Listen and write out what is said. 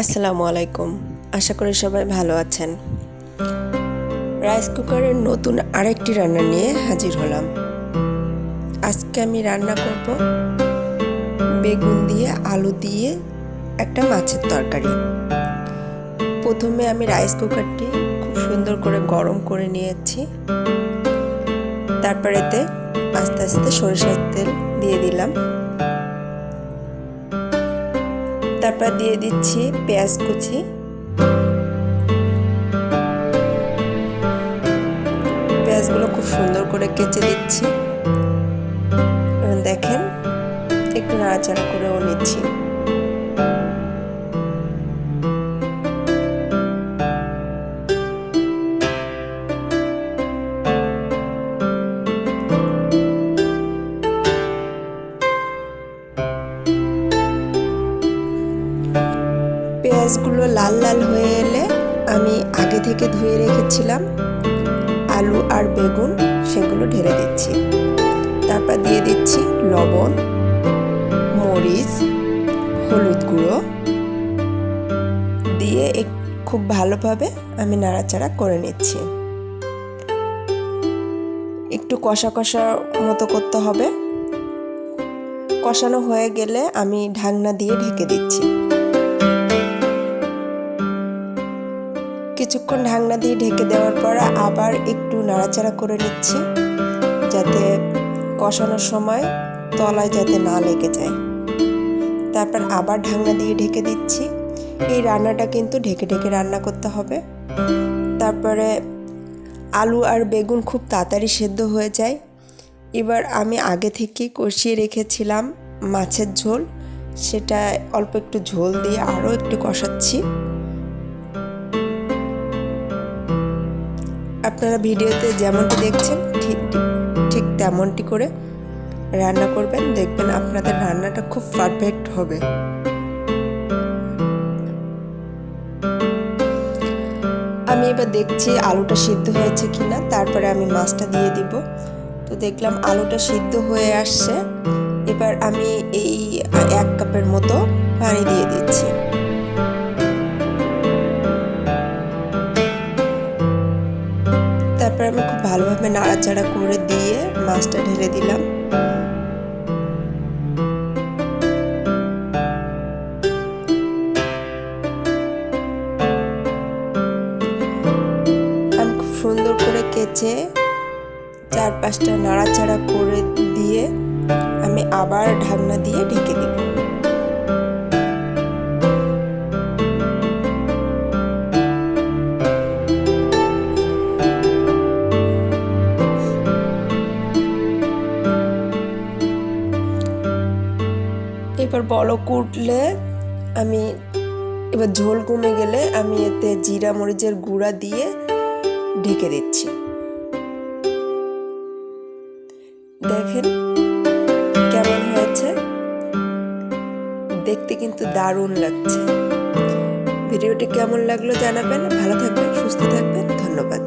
আসসালামু আলাইকুম। আশা করি সবাই ভালো আছেন। রাইস কুকারের নতুন আরেকটি রান্না নিয়ে হাজির হলাম। আজকে আমি রান্না করব বেগুন দিয়ে আলু দিয়ে একটা মাছের তরকারি। প্রথমে আমি রাইস কুকারটি খুব সুন্দর করে গরম করে নিয়েছি। তারপরেতে আস্তে আস্তে সরিষার তেল দিয়ে দিলাম। তারপর দিয়ে দিচ্ছি পেঁয়াজ কুচি। পেঁয়াজগুলো খুব সুন্দর করে কেচে দিচ্ছি। দেখেন, একটু নাড়াচাড়া করেও নিচ্ছি। পেঁয়াজগুলো লাল লাল হয়ে এলে আমি আগে থেকে ধুয়ে রেখেছিলাম আলু আর বেগুন, সেগুলো ঢেলে দিচ্ছি। তারপর দিয়ে দিচ্ছি লবণ, মরিচ, হলুদ গুঁড়ো। দিয়ে খুব ভালোভাবে আমি নাড়াচাড়া করে নিচ্ছি। একটু কষা কষা মতো করতে হবে। কষানো হয়ে গেলে আমি ঢাকনা দিয়ে ঢেকে দিচ্ছি। কিছুক্ষণ ঢাকনা দিয়ে ঢেকে দেওয়ার পর আবার একটু নাড়াচাড়া করে নিচ্ছি, যাতে কষানোর সময় তলায় যাতে না লেগে যায়। তারপর আবার ঢাকনা দিয়ে ঢেকে দিচ্ছি। এই রান্নাটা কিন্তু ঢেকে ঢেকে রান্না করতে হবে। তারপরে আলু আর বেগুন খুব তাড়াতাড়ি সেদ্ধ হয়ে যায়। এবার আমি আগে থেকে কষিয়ে রেখেছিলাম মাছের ঝোল। সেটা অল্প একটু ঝোল দিয়ে আরও একটু কষাচ্ছি। আপনারা ভিডিওতে যেমনটি দেখছেন, ঠিক ঠিক তেমনটি করে রান্না করবেন। দেখবেন আপনাদের রান্নাটা খুব পারফেক্ট হবে। আমি এবার দেখছি আলুটা সিদ্ধ হয়েছে কিনা, তারপরে আমি মাছটা দিয়ে দিব। তো দেখলাম আলুটা সিদ্ধ হয়ে আসছে। এবার আমি এই এক কাপের মতো পানি দিয়ে দিচ্ছি। তারপর আমি খুব ভালোভাবে নাড়াচাড়া করে দিয়ে মাছটা ঢেলে দিলাম। আমি খুব সুন্দর করে কেচে চার পাঁচটা নাড়াচাড়া করে দিয়ে আমি আবার ঢাকনা দিয়ে ঢেকে দিব এবার বলক উঠলে আমি, এবার ঝোল কমে গেলে আমি এতে জিরা মরিচের গুঁড়া দিয়ে ঢেকে দিচ্ছি। দেখেন কেমন হয়েছে? দেখতে কিন্তু দারুণ লাগছে। ভিডিওটি কেমন লাগল জানাবেন। ভালো থাকবেন, সুস্থ থাকবেন। ধন্যবাদ।